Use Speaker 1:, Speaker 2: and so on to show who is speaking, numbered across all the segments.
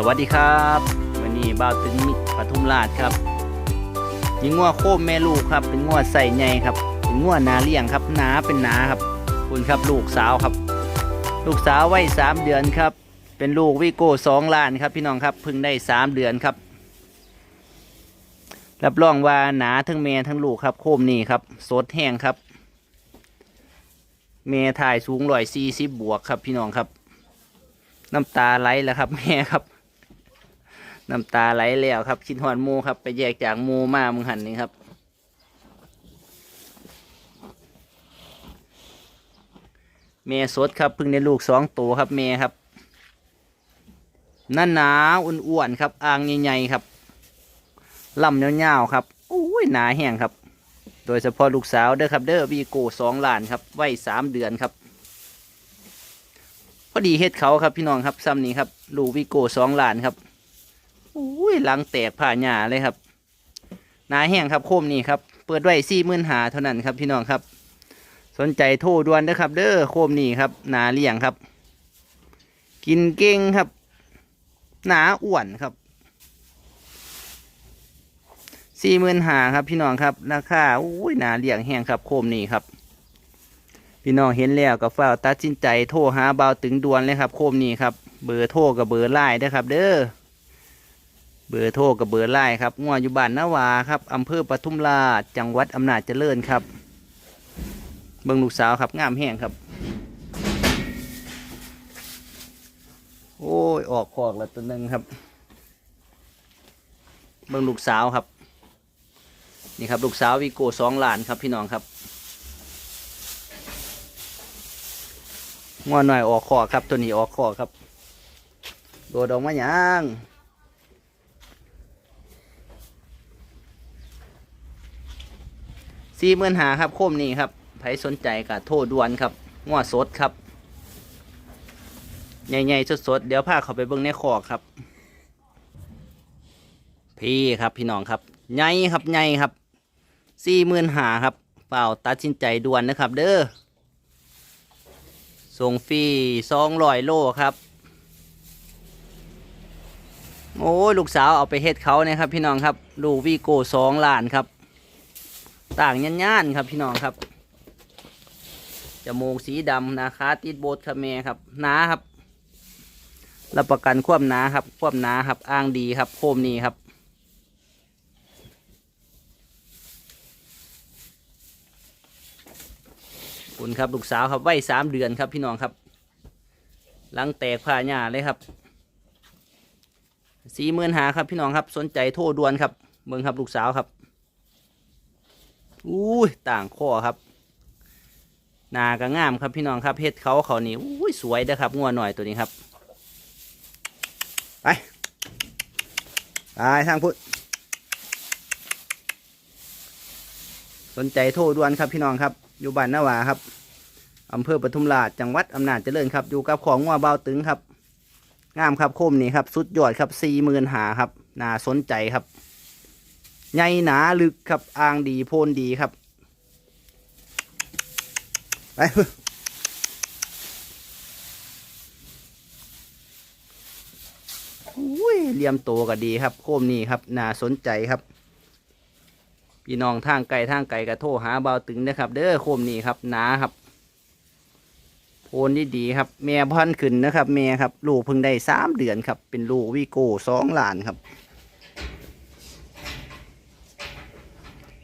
Speaker 1: สวัสดีครับวันนี้บ่าวถึงมิตรปทุมราชครับยิงงัวโคมแม่ลูกครับ เป็นงัวใส่ใหญ่ครับ เป็นงัวนาเลี้ยงครับหนาเป็นหนาครับ คุณครับลูกสาวครับ ลูกสาววัยสามเดือนครับ เป็นลูกวิโก้สองล้านครับ พี่น้องครับเพิ่งได้สามเดือนครับ รับรองว่าหนาทั้งแม่ทั้งลูกครับ โคมนี่ครับสดแห้งครับ เมย์ถ่ายสูงร้อยสี่สิบบวกครับ พี่น้องครับ น้ำตาไหลแล้วครับ แม่ครับ น้ำตาไหลแล้วครับ คิดหอนมูครับ ไปแยกจากมูมามึงหันนี่ครับ เมสดครับเพิ่งได้ลูกสองตัวครับเมครับหน้าหนาอ้วนๆครับ อ่างใหญ่ๆครับลำยาๆครับอุ้ยหนาแห้งครับ โดยเฉพาะลูกสาวเด้อครับ เด้อวีโก้สองล้านครับไว้สามเดือนครับพอดีเฮ็ดเขาครับพี่น้องครับซ้ำนี้ครับ ลูกวีโก้สองล้านครับ อุ้ยหลังแตกผ่าหญ้าเลยครับนาแห้งครับโคมนี่ครับ เปิดไว้สี่หมื่นหาเท่านั้นครับพี่น้องครับ สนใจโทรด่วนเด้อครับ เด้อโคมนี่ครับนาเลี้ยงครับ กินเก่งครับ หนาอ้วนครับสี่หมื่นหาครับ พี่น้องครับราคาอุ้ยนาเลี้ยงแห้งครับโคมนี่ครับ พี่น้องเห็นแล้วก็ฝ้าตัดสินใจโทรหาเบาตึงด่วนเลยครับ โคมนี่ครับ เบอร์โทรกับเบอร์ไลน์เด้อครับ เด้อ เบอร์โทรกับเบอร์ไลน์ครับงัวอยู่บ้านนาวาครับอำเภอปทุมราชจังหวัดอำนาจเจริญครับ เบิ่งลูกสาวครับงามแห้งครับ โอ้ยออกคอกแล้วตัวหนึ่งครับ เบิ่งลูกสาวครับ นี่ครับลูกสาววีโก้สองล้านครับพี่น้องครับงอหน่อยออกคอครับตัวนี้ออกคอครับ โดดออกมาหยัง สี่หมื่นหาครับโคมนี่ครับใครสนใจก็โทรด่วนครับง้อสดครับใหญ่ๆสดๆเดี๋ยวพาเขาไปเบิ่งในคอกครับ พี่ครับพี่น้องครับใหญ่ครับใหญ่ครับสี่หมื่นหาครับเปล่าตัดสินใจด่วนนะครับ เด้อส่งฟรีสองร้อยโลครับ โอ้ลูกสาวเอาไปเฮ็ดเขาเนี่ยครับ พี่น้องครับ ลูกวีโก้สองล้านครับ ต่างย่านๆครับพี่น้องครับจมูกสีดำนะคะติดโบสครับแม่ครับหนาครับรับประกันควบหนาครับควบหนาครับอ้างดีครับโคมนี้ครับ คุณครับลูกสาวครับไว้สามเดือนครับพี่น้องครับ หลังแตกผ่าหญ้าเลยครับสี่หมื่นหาครับพี่น้องครับสนใจโทรด่วนครับเบิ่งครับลูกสาวครับ อุ้ยต่างข้อครับนาก็งามครับพี่น้องครับเฮ็ดเขาเขานี่อุ้ยสวยเด้อครับงัวหน่อยตัวนี้ครับ ไปไปทางพุทธสนใจโทรด่วนครับพี่น้องครับ อยู่บ้านนาวาครับอำเภอปทุมราชจังหวัดอำนาจเจริญครับ อยู่กับของงัวเบาตึงครับ งามครับโคมนี่ครับ สุดยอดครับสี่หมื่นหาครับน่าสนใจครับ ใหญ่หนาลึกครับอ่างดีโพนดีครับไปอุ้ยเลี่ยมโตก็ดีครับ โคมนี่ครับน่าสนใจครับ พี่น้องทางไกลทางไกลก็โทรหาเบาตึงนะครับ เด้อโคมนี่ครับหนาครับ โพนดีดีครับ แม่พันขึ้นนะครับ แม่ครับ ลูกเพิ่งได้สามเดือนครับ เป็นลูกวีโก้สองล้านครับ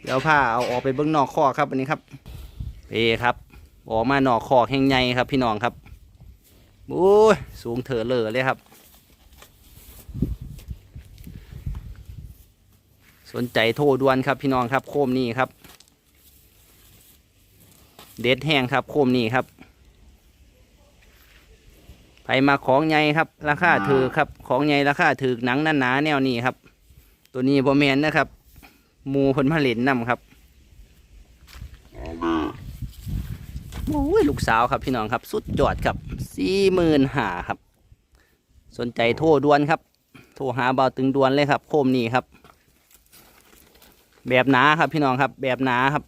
Speaker 1: เดี๋ยวผ้าเอาออกไปเบิ้งนอกคอกครับอันนี้ครับเพครับ ออกมานอกคอกแห่งใหญ่ครับ พี่น้องครับโอ้ยสูงเถอะเลอเลยครับ สนใจโทรด่วนครับพี่น้องครับ โคมนี่ครับ เด็ดแห้งครับ โคมนี่ครับไปมาของใหญ่ครับ ราคาถือครับ ของใหญ่ราคาถือหนังหนาๆแนวนี้ครับ ตัวนี้บอแมนนะครับห มูเพิ่นผลิตนำครับโอ้ยลูกสาวครับพี่น้องครับ สุดยอดครับสี่หมื่นหาครับ สนใจโทรด่วนครับ โทรหาเบาตึงด่วนเลยครับ โคมนี่ครับ แบบหนาครับพี่น้องครับ แบบหนาครับ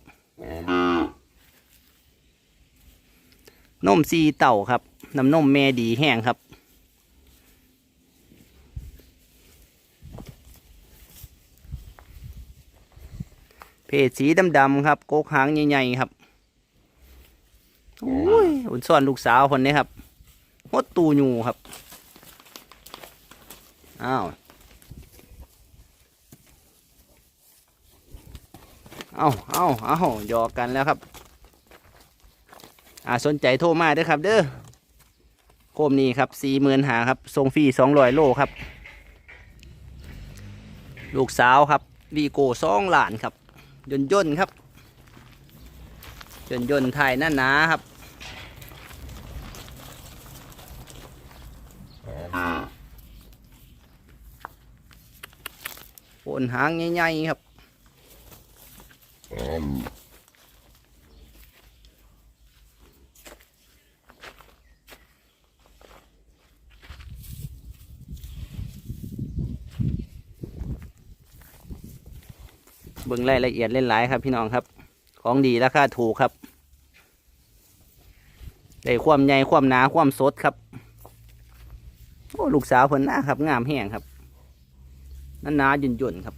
Speaker 1: นมซีเต่าครับน้ำนมแม่ดีแห้งครับ ศสีดำๆครับโกกหางใหญ่ๆครับโอ้ยอุ่นซ่อนลูกสาวคนนี้ครับหดตูอยู่ครับอ้าวเอาเอาเอาหยอกกันแล้วครับ อ่าสนใจโทรมาเด้อครับ เด้อโคมนี้ครับสี่หมื่นหาครับส่งฟรีสองร้อยโลครับ ลูกสาวครับวีโก้สองหลานครับ ยนต์ยนต์ครับยนต์ยนต์ไทยหน้าหนาครับโอนหางใหญ่ๆครับ เบิ่งรายละเอียดเล่นหลายครับพี่น้องครับ ของดีราคาถูกครับได้ความใหญ่ความหนาความสดครับโอ้ลูกสาวเพิ่นหน้าครับงามแห้งครับนั่นหนาหยุ่นหยุ่นครับ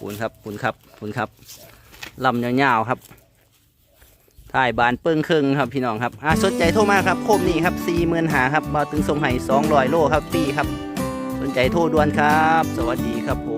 Speaker 1: คุณครับคุณครับคุณครับ ลำยาวๆครับถ่ายบานเปิ้งครึ่งครับพี่น้องครับอ่าสนใจโทรมาครับโคมนี่ครับสี่หมื่นหาครับบาถึงทรงไห่สองร้อยโลครับฟรีครับ สนใจโทรด่วนครับ สวัสดีครับผม